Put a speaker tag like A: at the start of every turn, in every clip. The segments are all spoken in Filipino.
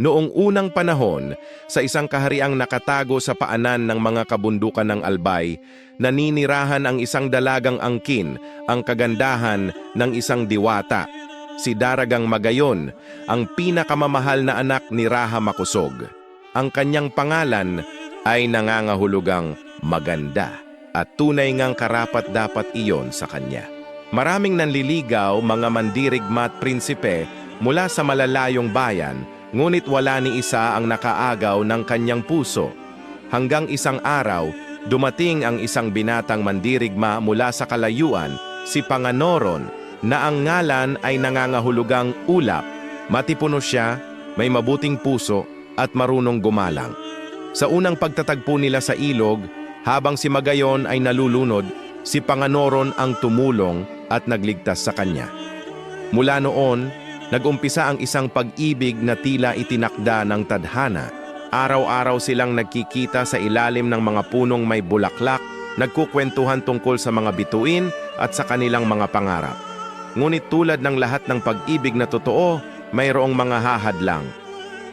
A: Noong unang panahon, sa isang kahariang nakatago sa paanan ng mga kabundukan ng Albay, naninirahan ang isang dalagang angkin, ang kagandahan ng isang diwata. Si Daragang Magayon, ang pinakamamahal na anak ni Raha Makusog. Ang kanyang pangalan ay nangangahulugang maganda at tunay ngang karapat dapat iyon sa kanya. Maraming nanliligaw mga mandirigma at prinsipe mula sa malalayong bayan, ngunit wala ni isa ang nakaagaw ng kanyang puso. Hanggang isang araw, dumating ang isang binatang mandirigma mula sa kalayuan, si Panganoron, na ang ngalan ay nangangahulugang ulap. Matipuno siya, may mabuting puso, at marunong gumalang. Sa unang pagtatagpo nila sa ilog, habang si Magayon ay nalulunod, si Panganoron ang tumulong at nagligtas sa kanya. Mula noon, nagumpisa ang isang pag-ibig na tila itinakda ng tadhana. Araw-araw silang nagkikita sa ilalim ng mga punong may bulaklak, nagkukwentuhan tungkol sa mga bituin at sa kanilang mga pangarap. Ngunit tulad ng lahat ng pag-ibig na totoo, mayroong mga hahadlang.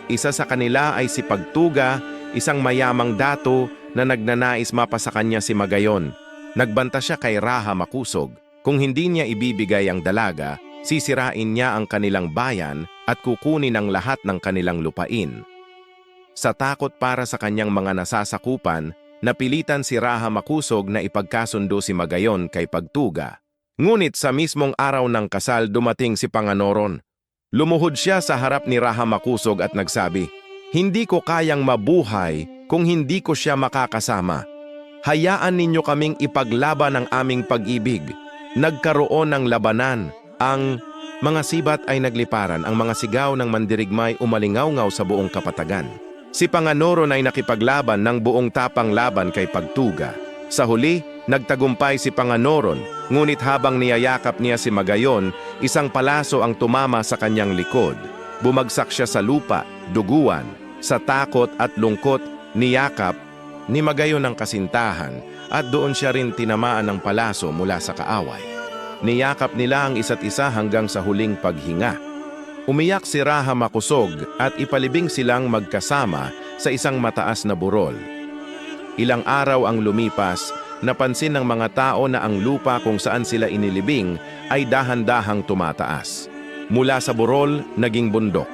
A: Isa sa kanila ay si Pagtuga, isang mayamang dato na nagnanais mapa sa kanya si Magayon. Nagbanta siya kay Raha Makusog. Kung hindi niya ibibigay ang dalaga, sisirain niya ang kanilang bayan at kukunin ang lahat ng kanilang lupain. Sa takot para sa kanyang mga nasasakupan, napilitan si Raha Makusog na ipagkasundo si Magayon kay Pagtuga. Ngunit sa mismong araw ng kasal dumating si Panganoron. Lumuhod siya sa harap ni Raha Makusog at nagsabi, Hindi ko kayang mabuhay kung hindi ko siya makakasama. Hayaan ninyo kaming ipaglaban ang aming pag-ibig. Nagkaroon ng labanan. Ang mga sibat ay nagliparan. Ang mga sigaw ng mandirigmay umalingaw-ngaw sa buong kapatagan. Si Panganoron ay nakipaglaban ng buong tapang laban kay Pagtuga. Sa huli, nagtagumpay si Panganoron, ngunit habang niyayakap niya si Magayon, isang palaso ang tumama sa kanyang likod. Bumagsak siya sa lupa, duguan, sa takot at lungkot, niyakap ni Magayon ang kasintahan at doon siya rin tinamaan ng palaso mula sa kaaway. Niyakap nila ang isa't isa hanggang sa huling paghinga. Umiyak si Raha Makusog at ipalibing silang magkasama sa isang mataas na burol. Ilang araw ang lumipas, napansin ng mga tao na ang lupa kung saan sila inilibing ay dahan-dahang tumataas. Mula sa burol, naging bundok.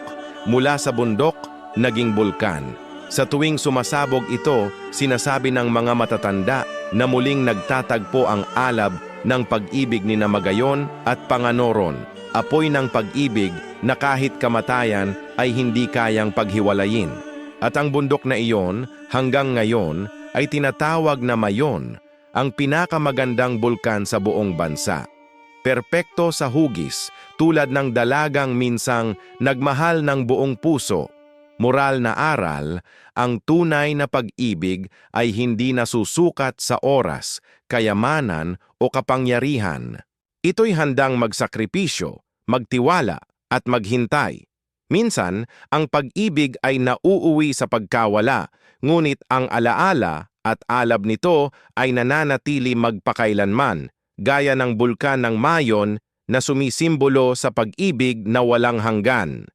A: Mula sa bundok, naging bulkan. Sa tuwing sumasabog ito, sinasabi ng mga matatanda na muling nagtatagpo ang alab ng pag-ibig ni Namagayon at Panganoron, apoy ng pag-ibig na kahit kamatayan ay hindi kayang paghiwalayin. At ang bundok na iyon, hanggang ngayon, ay tinatawag na Mayon, ang pinakamagandang bulkan sa buong bansa. Perpekto sa hugis, tulad ng dalagang minsang nagmahal ng buong puso. Moral na aral, ang tunay na pag-ibig ay hindi nasusukat sa oras, kayamanan o kapangyarihan. Ito'y handang magsakripisyo, magtiwala at maghintay. Minsan, ang pag-ibig ay nauuwi sa pagkawala, ngunit ang alaala at alab nito ay nananatili magpakailanman, gaya ng bulkan ng Mayon na sumisimbolo sa pag-ibig na walang hanggan.